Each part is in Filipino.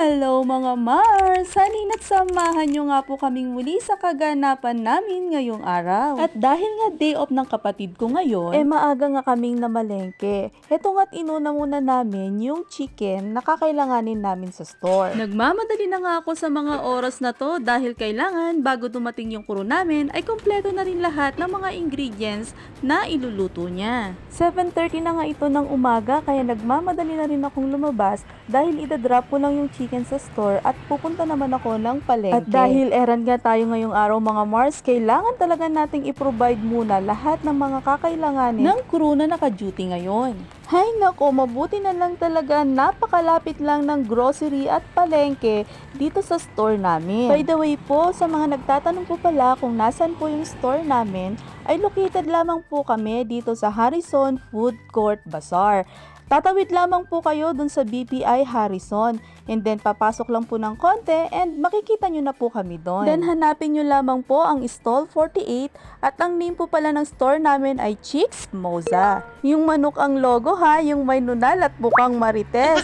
Hello mga Mars! Halina't samahan nyo nga po kaming muli sa kaganapan namin ngayong araw. At dahil nga day off ng kapatid ko ngayon, eh maaga nga kaming namalengke. Heto nga't inuna muna namin yung chicken na kakailanganin namin sa store. Nagmamadali na nga ako sa mga oras na to dahil kailangan bago dumating yung kuro namin ay kompleto na rin lahat ng mga ingredients na iluluto niya. 7.30 na nga ito ng umaga kaya nagmamadali na rin akong lumabas dahil idadrop ko lang yung chicken sa store at pupunta naman ako ng palengke. At dahil errand nga tayo ngayong araw mga Mars, kailangan talaga nating i-provide muna lahat ng mga kakailanganin ng crew na naka-duty ngayon. Hay nako, mabuti na lang talaga napakalapit lang ng grocery at palengke dito sa store namin. By the way po, sa mga nagtatanong po pala kung nasan po yung store namin, ay located lamang po kami dito sa Harrison Food Court Bazaar. Tatawid lamang po kayo dun sa BPI Harrison and then papasok lang po ng konti and makikita nyo na po kami doon. Then hanapin nyo lamang po ang stall 48 at ang name po pala ng store namin ay Chicks Moza. Yung manok ang logo ha, yung may nunal at bukang marites.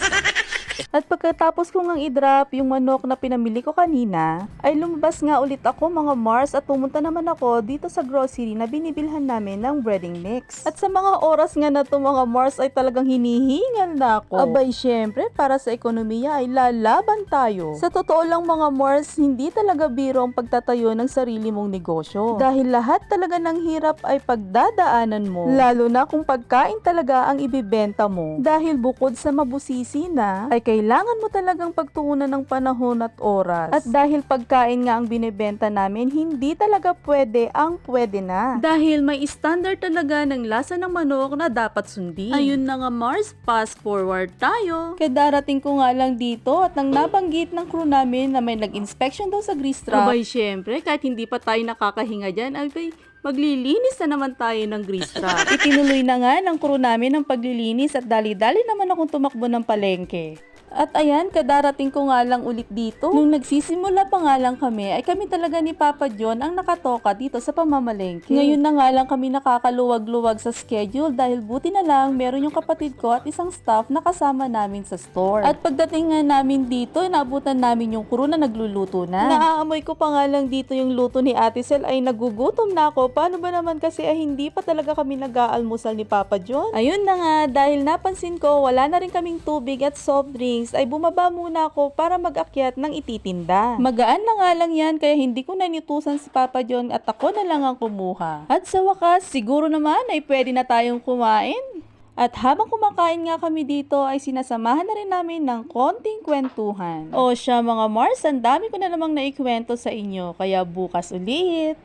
At pagkatapos ko ngang i-drop yung manok na pinamili ko kanina, ay lumabas nga ulit ako mga Mars at pumunta naman ako dito sa grocery na binibilhan namin ng breading mix. At sa mga oras nga na to mga Mars ay talagang hinihingal na ako. Abay syempre, para sa ekonomiya ay lalaban tayo. Sa totoo lang mga Mars, hindi talaga biro ang pagtatayo ng sarili mong negosyo. Dahil lahat talaga ng hirap ay pagdadaanan mo. Lalo na kung pagkain talaga ang ibibenta mo. Dahil bukod sa mabusisi na, ay kailangan mo talagang pagtuunan ng panahon at oras. At dahil pagkain nga ang binibenta namin, hindi talaga pwede ang pwede na. Dahil may standard talaga ng lasa ng manok na dapat sundin. Ayun na nga Mars, fast forward tayo. Kaya darating ko nga lang dito at nang nabanggit ng crew namin na may nag-inspection daw sa grease trap. Abay, syempre, kahit hindi pa tayo nakakahinga dyan, abay, maglilinis na naman tayo ng grease trap. Itinuloy na nga ng crew namin ang paglilinis at dali-dali naman akong tumakbo ng palengke. At ayan, kadarating ko nga lang ulit dito. Nung nagsisimula pa nga lang kami, ay kami talaga ni Papa John ang nakatoka dito sa pamamalengke. Ngayon na nga lang kami nakakaluwag-luwag sa schedule dahil buti na lang meron yung kapatid ko at isang staff na kasama namin sa store. At pagdating nga namin dito, inabutan namin yung crew na nagluluto na. Naaamoy ko pa nga lang dito yung luto ni Ate Sel ay nagugutom na ako. Paano ba naman kasi ay hindi pa talaga kami nag-aalmusal ni Papa John? Ayun na nga, dahil napansin ko wala na rin kaming tubig at soft drinks ay bumaba muna ako para mag-akyat ng ititinda. Magaan na nga lang yan kaya hindi ko nanitusan si Papa John at ako na lang ang kumuha. At sa wakas, siguro naman ay pwede na tayong kumain. At habang kumakain nga kami dito ay sinasamahan na rin namin ng konting kwentuhan. O siya mga Mars, ang dami ko na namang naikwento sa inyo kaya bukas ulit.